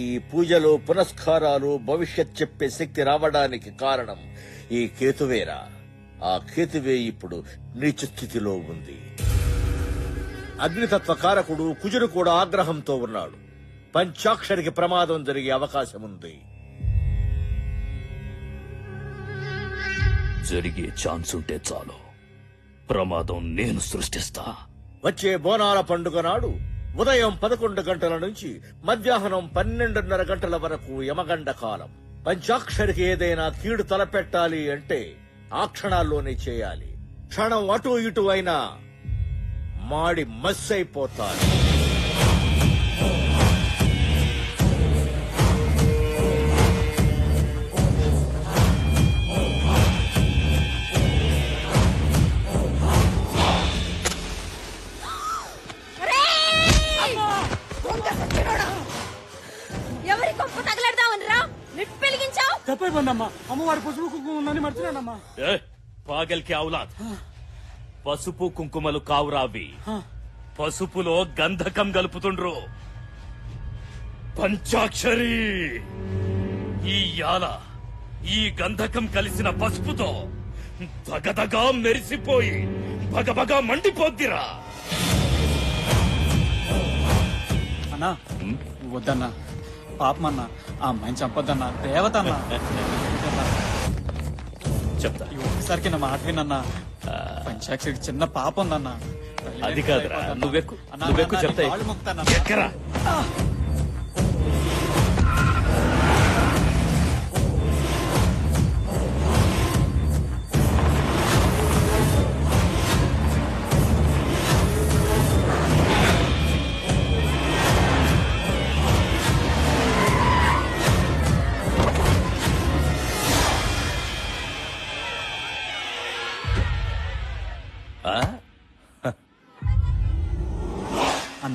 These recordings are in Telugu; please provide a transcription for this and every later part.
ఈ పూజలు పునస్కారాలు భవిష్యత్ చెప్పే శక్తి రావడానికి కారణం ఈ కేతువేరా. ఆ కేతువే ఇప్పుడు నీచ స్థితిలో ఉంది. అగ్నితత్వ కారకుడు కుజుడు కూడా ఆగ్రహంతో ఉన్నాడు. పంచాక్షరికి ప్రమాదం జరిగే అవకాశం ఉంది. జరిగే ఛాన్స్ ఉంటే చాలు. ప్రమాదం నేను సృష్టిస్తా. వచ్చే బోనాల పండుగ నాడు ఉదయం పదకొండు గంటల నుంచి మధ్యాహ్నం పన్నెండున్నర గంటల వరకు యమగండ కాలం. పంచాక్షరికి ఏదైనా కీడు తలపెట్టాలి అంటే ఆ క్షణాల్లోనే చేయాలి. క్షణం అటు ఇటు అయినా మాడి మస్సైపోతారు. కొంప తగలడదామని రా నిప్పు వెలిగించావు. తప్పైపోయిందమ్మా. అమ్మవారి పసుపు కుంకుమ ఉందని మర్చిపోయానమ్మా. ఏ, పాగల్కి ఔలాద్. పసుపు కుంకుమలు కావురావి. పసుపులో గంధకం గలుపుతుండ్రు. పంచాక్షరి! ఈ యాల ఈ గంధకం కలిసిన పసుపుతో దగదగా మెరిసిపోయి బగబగా మండిపోద్దిరా. అన్నా వద్దన్నా. పాపమన్నా ఆ అమ్మాయిని చంపొద్దన్నా దేవత అన్నా చెప్తా ఈ ఒక్కసారికి నా మాట వినన్నా పంచాక్షరికి చిన్న పాప ఉందన్నా అది కాదురా, నువ్వెక్కు, నువ్వెక్కు చెప్తా. ఎక్కరా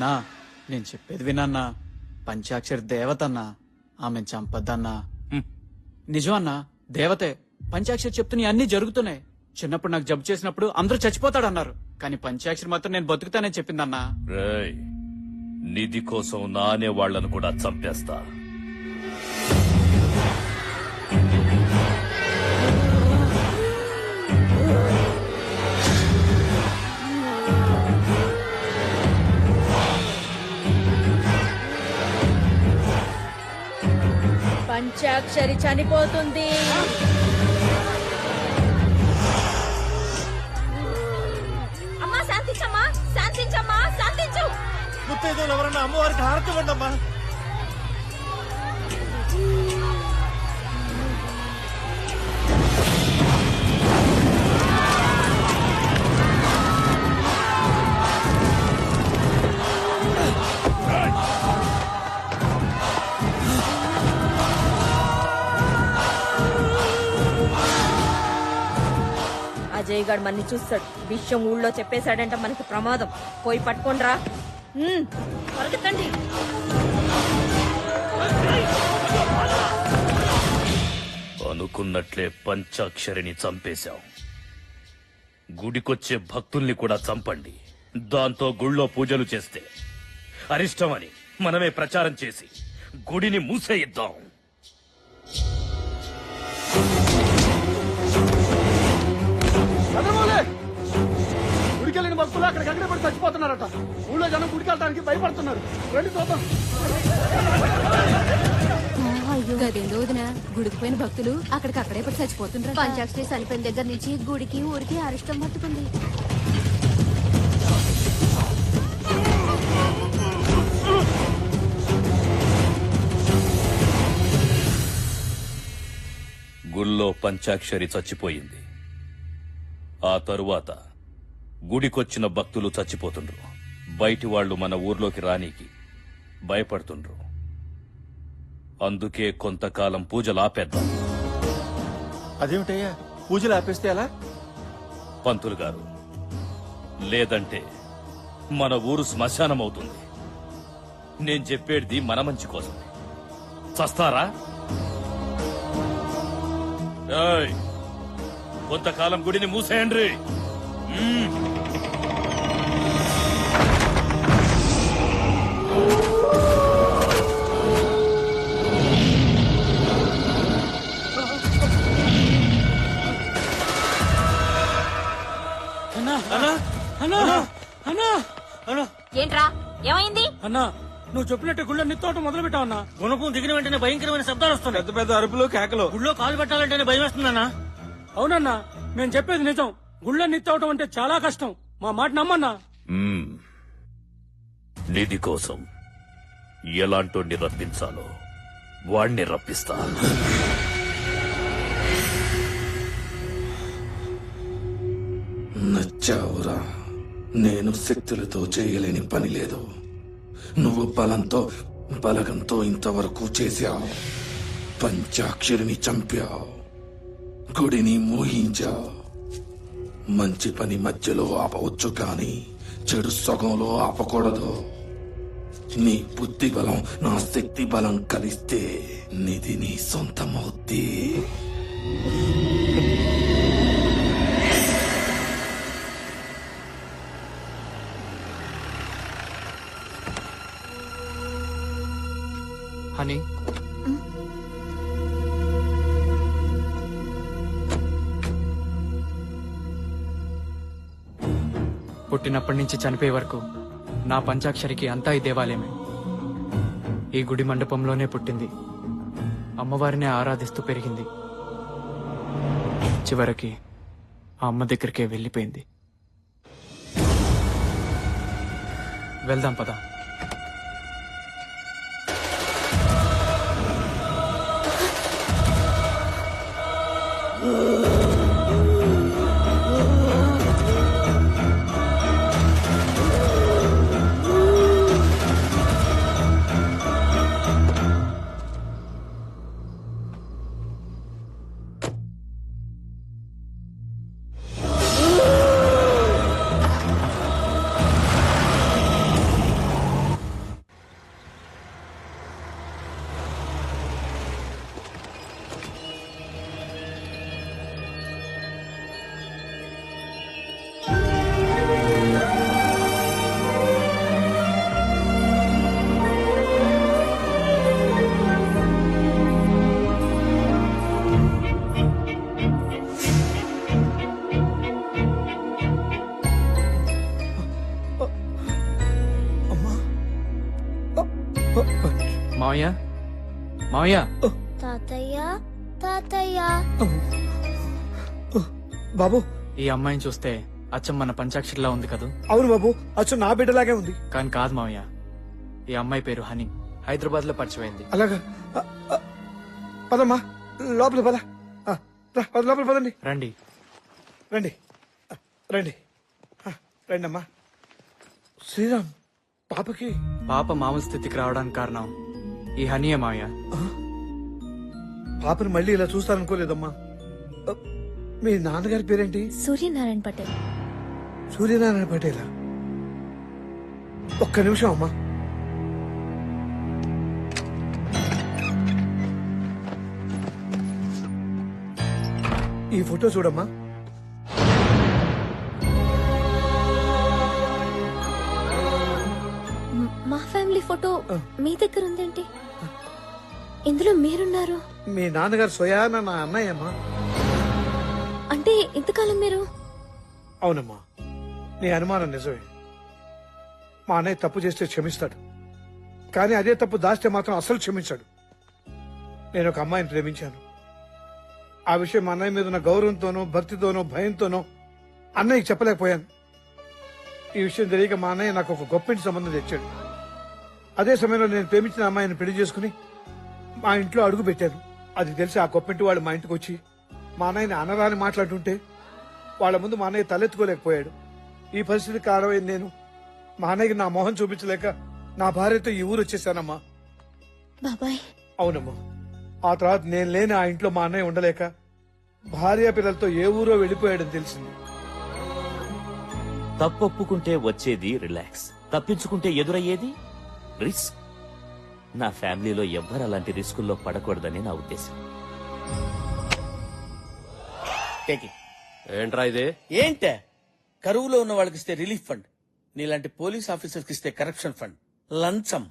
అన్నా నేను చెప్పేది వినన్నా? పంచాక్షరి దేవత అన్నా ఆమెను చంపద్దన్నా. నిజం అన్నా దేవతే పంచాక్షరి చెప్తున్న అన్ని జరుగుతున్నాయి. చిన్నప్పుడు నాకు జబ్బు చేసినప్పుడు అందరూ చచ్చిపోతాడన్నారు. కానీ పంచాక్షరి మాత్రం నేను బతుకుతానని చెప్పిందన్నా. రేయ్ నిధి కోసం నానే వాళ్ళను కూడా చంపేస్తా. పంచాక్షరి చనిపోతుంది. అమ్మా శాంతించమ్మా శాంతించమ్మా శాంతించు. ముత్తైదులు ఎవరన్నా అమ్మవారికి హారతి ఇవ్వండమ్మా. అన్నయ్య గారు మనని చూస్తాడు. విషయం ఊళ్ళో చెప్పేశాడంటే మనకి ప్రమాదం. పోయి పట్టుకోండి రా. పరిగెత్తండి. అనుకున్నట్లే పంచాక్షరిని చంపేశాం గుడికొచ్చే భక్తుల్ని కూడా చంపండి. దాంతో గుళ్ళో పూజలు చేస్తే. అరిష్టమని మనమే ప్రచారం చేసి గుడిని మూసేయిద్దాం. భక్తులు అక్కడికి అక్కడే పడి చచ్చిపోతున్నారట. ఊళ్ళో జనం గుడికెళ్ళడానికి భయపడుతున్నారు. రండి చూద్దాం. వదిన గుడికి పోయిన భక్తులు అక్కడికక్కడే పడి చచ్చిపోతుండ్రు పంచాక్షరి చనిపోయిన దగ్గర నుంచి గుడికి ఊరికి అరిష్టం పట్టుకుంది. గుళ్ళో పంచాక్షరి చచ్చిపోయింది. ఆ తరువాత గుడికొచ్చిన భక్తులు చచ్చిపోతుండ్రు. బయటి వాళ్ళు మన ఊర్లోకి రానీకి భయపడుతుండ్రు. అందుకే కొంతకాలం పూజలు ఆపేద్దాం. అదేమిటయ్యా? పూజలు ఆపేస్తే ఎలా? పంతులు గారు లేదంటే మన ఊరు శ్మశానం అవుతుంది నేను చెప్పేది మన మంచి కోసం. చస్తారా? ఏయ్, కొంతకాలం గుడిని మూసేయండి. మ్మ్. అన్నా నువ్వు చెప్పినట్టు గుళ్ళ నిత్తోటం మొదలు పెట్టావన్నా గుణపం దిగిన వెంటనే భయంకరమైన శబ్దాలు వస్తున్నాయి. పెద్ద పెద్ద అరుపులు కేకలు. గుళ్ళో కాలు పెట్టాలంటేనే భయం వేస్తుందన్నా అవునన్నా నేను చెప్పేది నిజం. గుళ్ళ నిత్తవటం అంటే చాలా కష్టం. మా మాట నమ్మన్నా. మ్మ్. నిధి కోసం ఎలాంటి రప్పించాలో వాణ్ణి రప్పిస్తా. నచ్చావురా. నేను శక్తులతో చేయలేని పని లేదు. నువ్వు బలంతో బలగంతో ఇంతవరకు చేశావు. పంచాక్షరిని చంపావు. గుడిని మోహించావు. మంచి పని మధ్యలో ఆపవచ్చు కానీ చెడు సగంలో ఆపకూడదు. నీ బుద్ధి బలం నా శక్తి బలం కలిస్తే నిధి నీ సొంతమవుద్ది. హనీ పుట్టినప్పటి నుంచి చనిపోయే వరకు నా పంచాక్షరికి అంతా ఈ దేవాలయమే. ఈ గుడి మండపంలోనే పుట్టింది. అమ్మవారిని ఆరాధిస్తూ పెరిగింది. చివరికి ఆ అమ్మ దగ్గరికే వెళ్ళిపోయింది. వెళ్దాం పదా. మావయ్య? మావయ్య? తాతయ్య తాతయ్య. బాబు. ఈ అమ్మాయిని చూస్తే అచ్చం మన పంచాక్షరిలా ఉంది కదూ? అవును బాబు అచ్చు నా బిడ్డలాగే ఉంది. కానీ కాదు మావయ్య ఈ అమ్మాయి పేరు హనీ. హైదరాబాద్లో పరిచయమైంది. అలాగా? పదమ్మా లోపల పద. ఆ, రా, పద లోపల పదండి. రండి. రండి. రండి. రండి అమ్మా శ్రీరామ్ పాపకి. పాప మామూలు స్థితికి రావడానికి కారణం ఈ హనీయే మావయ్య? పాపని మళ్ళీ ఇలా చూస్తారనుకోలేదమ్మా. మీ నాన్నగారి పేరేంటి? సూర్యనారాయణ పటేల్. సూర్యనారాయణ పటేలా? ఒక్క నిమిషం అమ్మా. ఈ ఫోటో చూడమ్మా. మ్- మా ఫ్యామిలీ ఫోటో మీ దగ్గర ఉందేంటి? ఇందులో మీరున్నారు? మీ నాన్నగారు స్వయాన నా అన్నయ్య అమ్మా అంటే ఇంతకాలం మీరు? అవునమ్మా. నీ అనుమానం నిజమే. మా అన్నయ్య తప్పు చేస్తే క్షమిస్తాడు. కానీ అదే తప్పు దాస్తే మాత్రం అసలు క్షమించాడు. నేను ఒక అమ్మాయిని ప్రేమించాను. ఆ విషయం మా అన్నయ్య మీద ఉన్న గౌరవంతోనో భక్తితోనో భయంతోనో అన్నయ్యకి చెప్పలేకపోయాను. ఈ విషయం తెలియక మా అన్నయ్య నాకు ఒక గొప్పింటి సంబంధం తెచ్చాడు. అదే సమయంలో నేను ప్రేమించిన అమ్మాయిని పెళ్ళి చేసుకుని మా ఇంట్లో అడుగు పెట్టాను అది తెలిసి ఆ గొప్పింటి వాళ్ళు మా ఇంటికి వచ్చి మా అన్నయ్యని అనరాని మాట్లాడుతుంటే వాళ్ళ ముందు మా అన్నయ్య తలెత్తుకోలేకపోయాడు. ఈ పరిస్థితి కారణమైంది నేను. మా అన్నయ్యకి నా మొహం చూపించలేక నా భార్యతో ఈ ఊరు వచ్చేసానమ్మా. బాబాయ్. అవునమ్మా. ఆ తర్వాత నేను లేని ఆ ఇంట్లో మా అన్నయ్య ఉండలేక భార్య పిల్లలతో ఏ ఊరో వెళ్ళిపోయాడని తెలిసింది. తప్పొప్పుకుంటే వచ్చేది రిలాక్స్. తప్పించుకుంటే ఎదురయ్యేది రిస్క్. నా ఫ్యామిలీలో ఎవ్వరు అలాంటి రిస్కుల్లో పడకూడదని నా ఉద్దేశం. ఏంట్రా ఇది? ఏంటే? కరువులో ఉన్న వాళ్ళకి ఇస్తే రిలీఫ్ ఫండ్ నీలాంటి పోలీస్ ఆఫీసర్కి ఇస్తే కరప్షన్ ఫండ్ లంచం.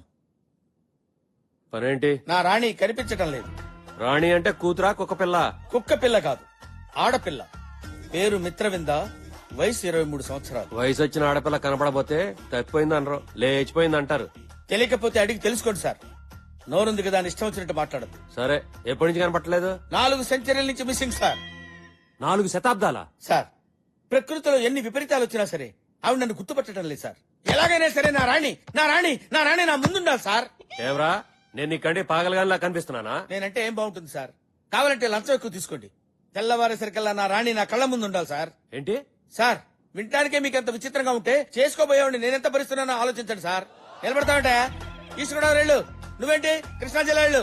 పనేంటి నా రాణి కనిపించటం లేదు. రాణి అంటే కూతురా కుక్క పిల్ల? కుక్క పిల్ల కాదు ఆడపిల్ల. పేరు మిత్రవింద వయసు ఇరవై మూడు సంవత్సరాలు. వయసు వచ్చిన ఆడపిల్ల కనపడబోతే తప్పిపోయింది అనరు లేచిపోయింది అంటారు. తెలియకపోతే అడిగి తెలుసుకోండి సార్. నోరుంది కదా అని ఇష్టం వచ్చినట్టు మాట్లాడదు సరే ఎప్పటి నుంచి కనపట్టలేదు నాలుగు సెంచరీల నుంచి మిస్సింగ్ సార్. నాలుగు శతాబ్దాల? సార్ ప్రకృతిలో ఎన్ని విపరీతాలు వచ్చినా సరే ఆవిడ నన్ను గుర్తుపట్టడం లేదు సార్. ఎలాగైనా సరే నా రాణి నా రాణి నా రాణి నా ముందుండాలి సార్. ఏవరా నేను నీకంటే పాగలగానిలా కనిపిస్తున్నానా? నేనంటే ఏం బాగుంటుంది సార్? కావాలంటే లంచం ఎక్కువ తీసుకోండి. తెల్లవారేసరికల్లా నా రాణి నా కళ్ళ ముందు ఉండాలి సార్. ఏంటి? సార్ వినటానికే మీకు ఎంత విచిత్రంగా ఉంటే చేసుకోబోయేవాడిని నేనెంత భరిస్తున్నానో ఆలోచించండి సార్. నిలబడతామంటే ఈశ్వరరావు వెళ్ళు నువ్వేంటి? కృష్ణా జిల్లా వెళ్ళు